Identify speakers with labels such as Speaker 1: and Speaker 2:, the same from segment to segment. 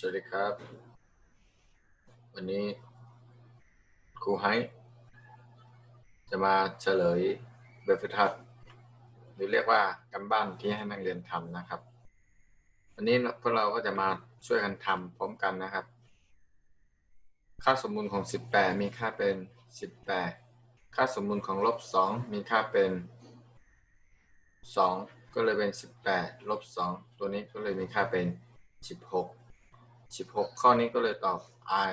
Speaker 1: สวัสดีครับ วันนี้ครูไฮจะมาเฉลยแบบฝึกหัดหรือเรียกว่ากันบ้านที่ให้นักเรียนทำนะครับ วันนี้พวกเราก็จะมาช่วยกันทำพร้อมกันนะครับ ค่าสมมูลของ 18 มีค่าเป็น 18 ค่าสมมูลของลบ 2 มีค่าเป็น 2 ก็เลยเป็น 18ลบ2ตัวนี้ก็เลยมีค่าเป็น 16 16ข้อนี้ก็เลยตอบ i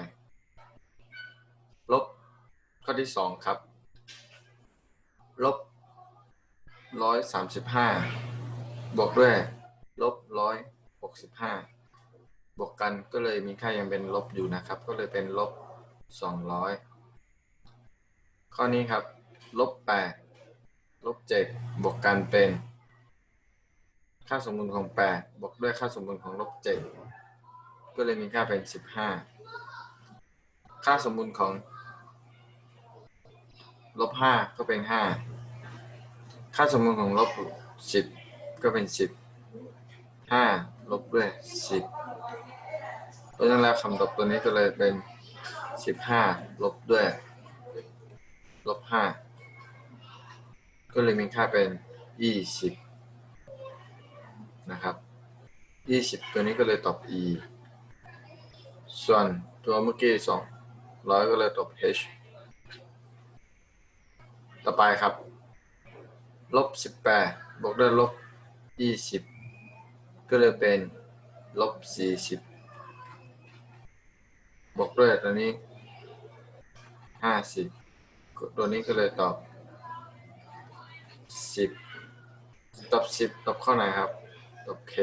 Speaker 1: ลบข้อที่2ครับ ลบ135บห้าบวกด้วยลบ165บห้าบวกกันก็เลยมีค่ายังเป็นลบอยู่นะครับ ก็เลยเป็นลบ200ข้อนี้ครับ ลบ8ลบ7บวกกันเป็น ค่าสมมูลของ8บวกด้วยค่าสมมูลของลบ7 ก็เลยมีค่าเป็น15ค่าสมมูลของลบ5ก็เป็น5ค่าสมมูลของลบ10ก็เป็น10 5ลบด้วย10เพราะฉะนั้นแล้วคำตอบตัวนี้ก็เลยเป็น15ลบด้วยลบ5ก็เลยมีค่าเป็น20นะครับ20ตัวนี้ก็เลยตอบ e ส่วนตัวเมื่อกี้200ก็เลยตอบ h ต่อไปครับ ลบ18บแปดบวกด้วยลบ20ก็เลยเป็นลบ40บบวกด้วยตัวนี้50ตัวนี้ก็เลยตอบ10ตอบ10ตอบข้อไหนครับตอบ k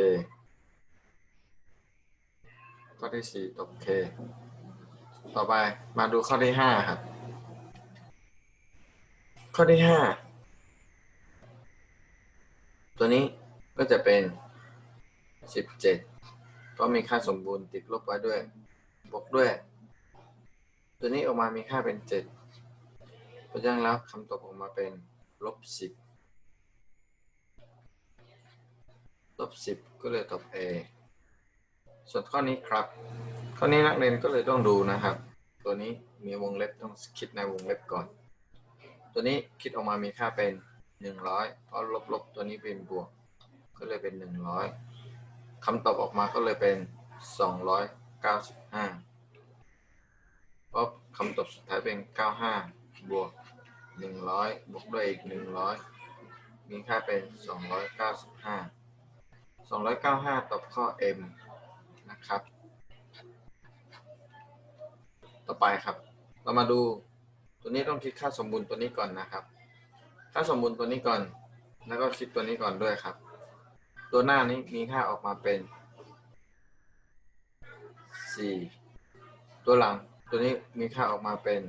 Speaker 1: ข้อที่4ตอบ k ต่อไปมาดูข้อที่5ครับ ข้อที่5ตัวนี้ก็จะเป็น17เพราะมีค่าสมบูรณ์ติดลบไว้ด้วย บวกด้วย ตัวนี้ออกมามีค่าเป็น7เพราะฉะนั้นแล้วคำตอบออกมาเป็นลบ10ลบ10ก็เลยตอบ A ส่วนข้อนี้ครับข้อนี้นักเรียนก็เลยต้องดูนะครับ ตัวนี้มีวงเล็บต้องคิดในวงเล็บก่อน ตัวนี้คิดออกมามีค่าเป็น100เพราะลบลบตัวนี้เป็นบวก ก็เลยเป็น100คำตอบออกมาก็เลยเป็น295เพราะคำตอบสุดท้ายเป็น95บวก100บวกด้วยอีก100มีค่าเป็น295 295ตอบข้อ M ครับ ต่อไปครับ เรามาดูตัวนี้ต้องคิดค่าสมบูรณ์ตัวนี้ก่อนนะครับ ค่าสมบูรณ์ตัวนี้ก่อน แล้วก็คิดตัวนี้ก่อนด้วยครับ ตัวหน้านี้มีค่าออกมาเป็น4ตัวหลังตัวนี้มีค่าออกมาเป็น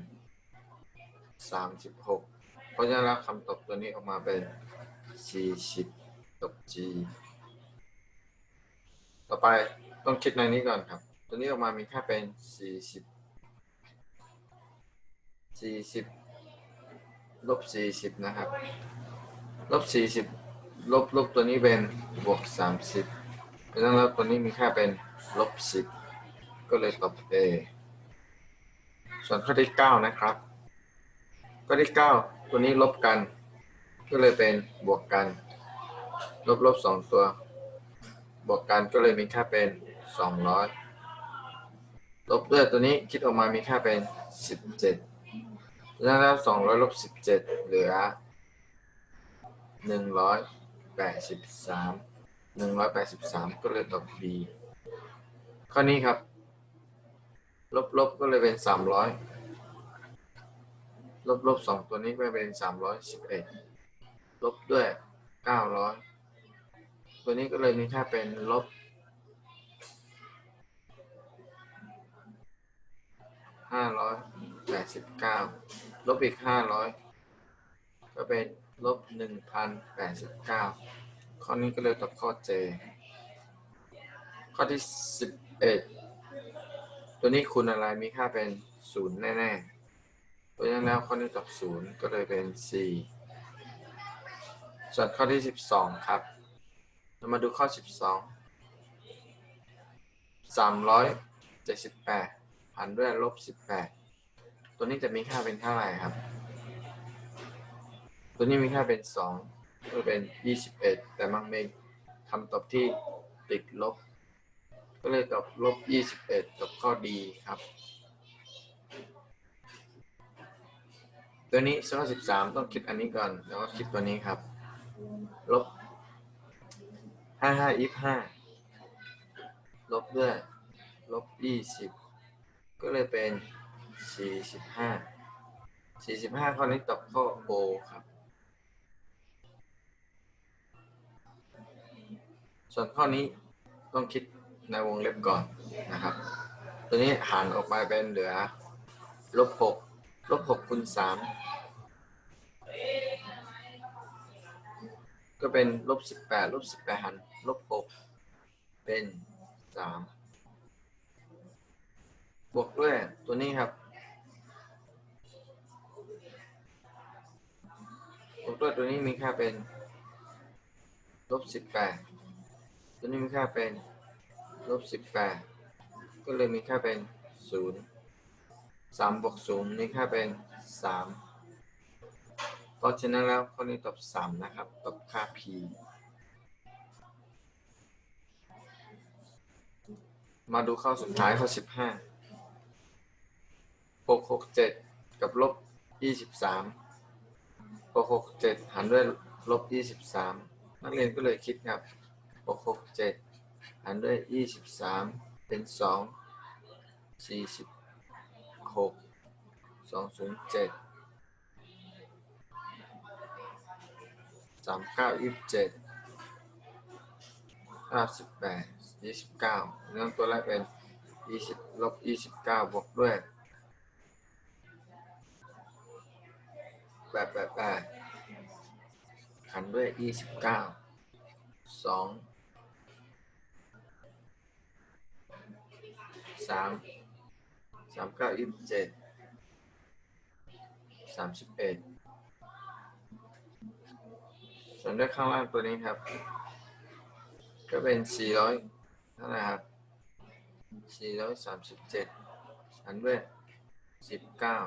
Speaker 1: 36เพราะฉะนั้นคำตอบตัวนี้ออกมาเป็น40ตบ G ต่อไป ต้องคิดในนี้ก่อนครับ ตัวนี้ออกมามีค่าเป็น40 40ลบ40นะครับ ลบ40ลบลบตัวนี้เป็นบวก30เพราะฉะนั้นแล้วตัวนี้มีค่าเป็นลบ10ก็เลยตอบ A ส่วนข้อที่9นะครับ ข้อที่9ตัวนี้ลบกัน ก็เลยเป็นบวกกัน ลบลบ2ตัว บวกกันก็เลยมีค่าเป็น 200ลบด้วยตัวนี้คิดออกมามีค่าเป็น17แล้วแล้ว200ลบ17เหลือ183 183ก็เลยตอบ B ข้อนี้ครับ ลบลบก็เลยเป็น300ลบลบ2ตัวนี้ก็เป็น311ลบด้วย900ตัวนี้ก็เลยมีค่าเป็นลบ 589ลบอีก500ก็เป็นลบ1,089ข้อนี้ก็เลยตอบข้อ J ข้อที่11ตัวนี้คูณอะไรมีค่าเป็น0แน่ๆเพราะฉะนั้นแล้วข้อนี้ตอบ0ก็เลยเป็น C ส่วนข้อที่12ครับ เรามาดูข้อ12สามร้อยเจ็ดสิบแปด หารด้วยลบสิบแปดตัวนี้จะมีค่าเป็นเท่าไหร่ครับ ตัวนี้มีค่าเป็นสองก็เป็นยี่สิบเอ็ดแต่มันมีคำตอบที่ติดลบ ก็เลยตอบลบยี่สิบเอ็ดตอบข้อดีครับ ตัวนี้ข้อสิบสามต้องคิดอันนี้ก่อน แล้วก็คิดตัวนี้ครับ ลบห้าห้ายี่ห้าลบด้วยลบยี่สิบ ก็เลยเป็นสี่สิบห้าสี่สิบห้าข้อนี้ตอบข้อโบครับ ส่วนข้อนี้ต้องคิดในวงเล็บก่อนนะครับ ตัวนี้หารออกมาเป็นเหลือลบหกลบหกคูณสามก็เป็นลบสิบแปดลบสิบแปดหารลบหกเป็นสาม บวกด้วยตัวนี้ครับ บวกด้วยตัวนี้มีค่าเป็นลบสิบแปดตัวนี้มีค่าเป็นลบสิบแปดก็เลยมีค่าเป็นศูนย์สามบวกศูนย์มีค่าเป็นสามเพราะฉะนั้นแล้วข้อนี้ตอบสามนะครับ ตอบค่า p มาดูข้อสุดท้ายข้อสิบห้า หกหกเจ็ดกับลบยี่สิบสามหกหกเจ็ดหารด้วยลบยี่สิบสามนักเรียนก็เลยคิดครับหกหกเจ็ดหารด้วยยี่สิบสามเป็นสองสี่สิบหกสองศูนย์เจ็ดสามเก้ายี่สิบเจ็ดห้าสิบแปดยี่สิบเก้าเรื่องตัวแรกเป็นยี่สิบลบยี่สิบเก้าบวกด้วย แปดแปดแปดหารด้วยยี่สิบเก้าสองสามสามเก้ายี่สิบเจ็ดสามสิบเอ็ดส่วนด้วยข้างล่างตัวนี้ครับ ก็เป็นสี่ร้อยเท่าไหร่ครับสี่ร้อยสามสิบเจ็ดอันด้วยสิบเก้า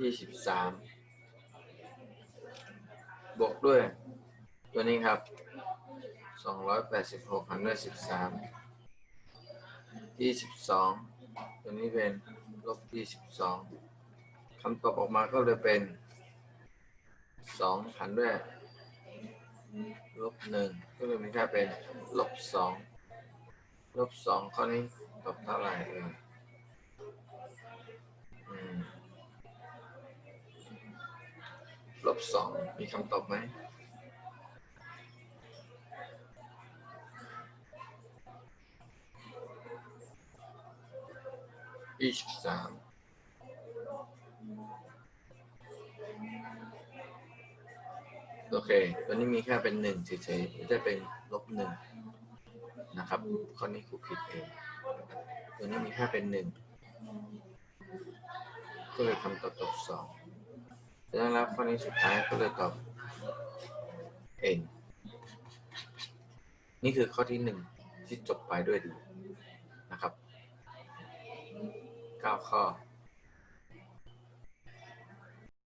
Speaker 1: ยี่สิบสามบวกด้วย ตัวนี้ครับสองร้อยแปดสิบหกหันด้วยสิบสามยี่สิบสองตัวนี้เป็นลบยี่สิบสองคำตอบออกมาก็เลยเป็นสองหันด้วยลบหนึ่งก็เลยมีค่าเป็นลบสองลบสองข้อนี้ตอบเท่าไหร่เอ่ย ลบสองมีคำตอบไหมยี่สิบสามโอเค ตัวนี้มีแค่เป็นหนึ่งเฉยๆไม่ได้เป็นลบหนึ่งนะครับ ข้อนี้ครูผิดเอง ตัวนี้มีแค่เป็นหนึ่งก็เลยคำตอบตอบสอง ดังนั้นแล้วข้อนี้สุดท้ายก็เลยตอบ n นี่คือข้อที่หนึ่งที่จบไปด้วยดีนะครับ 9 ข้อ